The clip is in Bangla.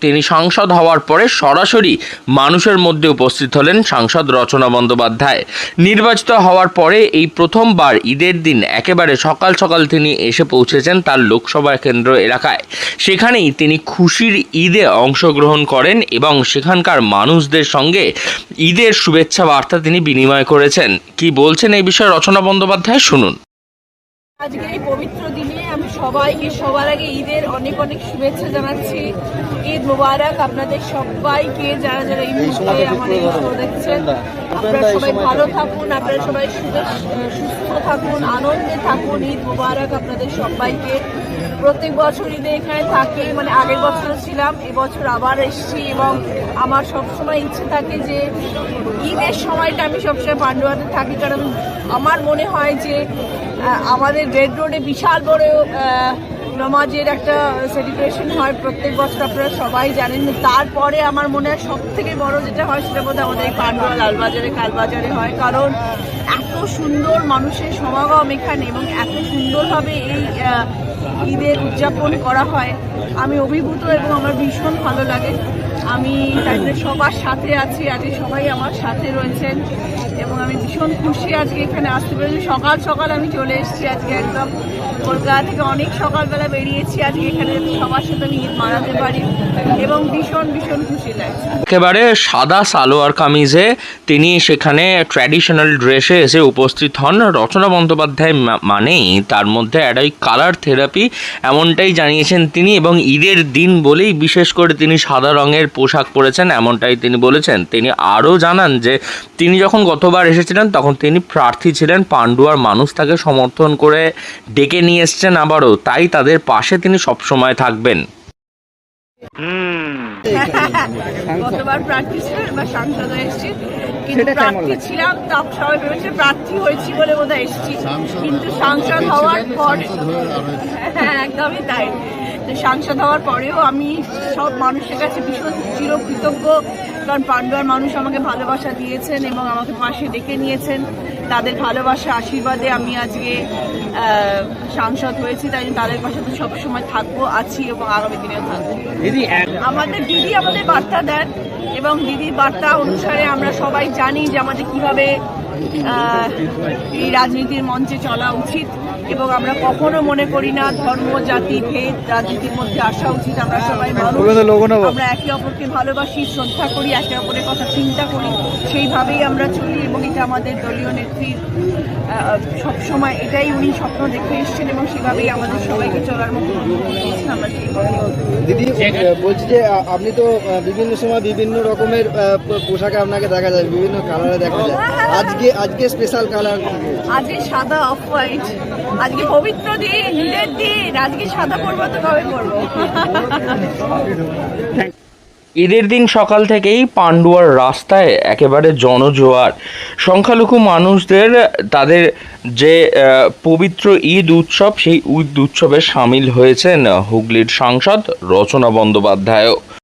তিনি সাংসদ হওয়ার পরে সরাসরি মানুষের মধ্যে উপস্থিত হলেন সাংসদ রচনা বন্দ্যোপাধ্যায়। নির্বাচিত হওয়ার পরে এই প্রথমবার ঈদের দিন একেবারে সকাল সকাল তিনি এসে পৌঁছেছেন তার লোকসভা কেন্দ্র এলাকায়। সেখানেই তিনি খুশির ঈদে অংশগ্রহণ করেন এবং সেখানকার মানুষদের সঙ্গে ঈদের শুভেচ্ছা বার্তা তিনি বিনিময় করেছেন। কি বলছেন এই বিষয়ে রচনা বন্দ্যোপাধ্যায়? শুনুন। আজকে এই পবিত্র দিনে সবাইকে সবার আগে ঈদের অনেক অনেক শুভেচ্ছা জানাচ্ছি। ঈদ মোবারক আপনাদের সবাইকে যারা যারা এই মুহূর্তে আমার এই দেখছেন আপনারা সবাই ভালো থাকুন আপনারা সবাই সুস্থ সুস্থ থাকুন আনন্দে থাকুন। ঈদ মোবারক আপনাদের সবাইকে। প্রত্যেক বছর ঈদে এখানে থাকি মানে আগের বছর ছিলাম এবছর আবার এসেছি এবং আমার সবসময় ইচ্ছে থাকে যে ঈদের সময়টা আমি সবসময় পান্ডুয়াতে থাকি কারণ আমার মনে হয় যে আমাদের রেড রোডে বিশাল বড় নমাজের একটা সেলিব্রেশন হয় প্রত্যেক বছর, আপনারা সবাই জানেন। তারপরে আমার মনে হয় সব থেকে বড় যেটা হয় সেটা বোধহয় আমাদের পান্ডুয়া লালবাজারে, কালবাজারে হয়। কারণ এত সুন্দর মানুষের সমাগম এখানে এবং এত সুন্দরভাবে এই ঈদের উদযাপন করা হয়। আমি অভিভূত এবং আমার ভীষণ ভালো লাগে। আমি তাদের সবার সাথে আছি আজকে সবাই আমার সাথে রয়েছেন এবং আমি ভীষণ খুশি আজকে এখানে আসতে পেরেছি। সকাল সকাল আমি চলে এসেছি আজকে একদম কলকাতা থেকে অনেক সকালবেলা বেরিয়েছি আজকে এখানে সবার সাথে আমি ঈদ মানাতে পারি এবং ভীষণ ভীষণ খুশি লাগছে। একেবারে সাদা সালোয়ার কামিজে তিনি সেখানে ট্র্যাডিশনাল ড্রেসে এসে উপস্থিত হন। রচনা বন্দ্যোপাধ্যায় মানেই তার মধ্যে একটা ওই কালার থেরাপি এমনটাই জানিয়েছেন তিনি এবং ঈদের দিন বলেই বিশেষ করে তিনি সাদা রঙের পোশাক পরেছেন এমনটাই তিনি বলেছেন। তিনি আরও জানান যে তিনি যখন গতবার এসেছিলেন তখন তিনি প্রার্থী ছিলেন পান্ডুয়ার মানুষ তাকে সমর্থন করে ডেকে নিয়ে এসছেন আবারও। তাই তাদের পাশে তিনি সবসময় থাকবেন। গতবার প্রার্থী ছিলাম এবার সাংসদ এসেছি কিন্তু প্রার্থী ছিলাম তা সবাই ভেবেছে প্রার্থী হয়েছি বলে বোধহয় এসেছি। কিন্তু সাংসদ হওয়ার পর হ্যাঁ একদমই তাই। সাংসদ হওয়ার পরেও আমি সব মানুষের কাছে ভীষণ চিরকৃতজ্ঞ। কারণ পান্ডুয়ার মানুষ আমাকে ভালোবাসা দিয়েছেন এবং আমাকে পাশে ডেকে নিয়েছেন। তাদের ভালোবাসা আশীর্বাদে আমি আজকে সাংসদ হয়েছি। তাই জন্য তাদের পাশে তো সবসময় থাকব আছি এবং আগামী দিনেও থাকব। দিদি আমাদের দিদি আমাদের বার্তা দেন এবং দিদির বার্তা অনুসারে আমরা সবাই জানি যে আমাদের কীভাবে এই রাজনীতির মঞ্চে চলা উচিত এবং আমরা কখনো মনে করি না ধর্ম জাতি ভেদ রাজনীতির মধ্যে আসা উচিত। আমরা সবাই মানুষ। আমরা একে অপরকে ভালোবাসি শ্রদ্ধা করি একে অপরের কথা চিন্তা করি। সেইভাবেই আমরা চলি এবং এটা আমাদের দলীয় নেত্রীর সবসময় এটাই উনি স্বপ্ন দেখে এসেছেন এবং সেভাবেই আমাদের সবাইকে চলার মতো আমরা দিদি বলছি যে আপনি তো বিভিন্ন সময় বিভিন্ন রকমের পোশাকে আপনাকে দেখা যায় বিভিন্ন কালারে দেখা যায়। আজকে আজকে স্পেশাল কালার আজকে সাদা অফ হোয়াইট আজকে পবিত্র দিন ঈদের দিন আজকে সাদা পরবো তো কবে পরবো ঈদের দিন সকাল থেকেই পান্ডুয়ার রাস্তায় একেবারে জনজোয়ার। সংখ্যালঘু মানুষদের তাদের যে পবিত্র ঈদ উৎসব সেই ঈদ উৎসবে সামিল হয়েছেন হুগলির সাংসদ রচনা বন্দ্যোপাধ্যায়ও।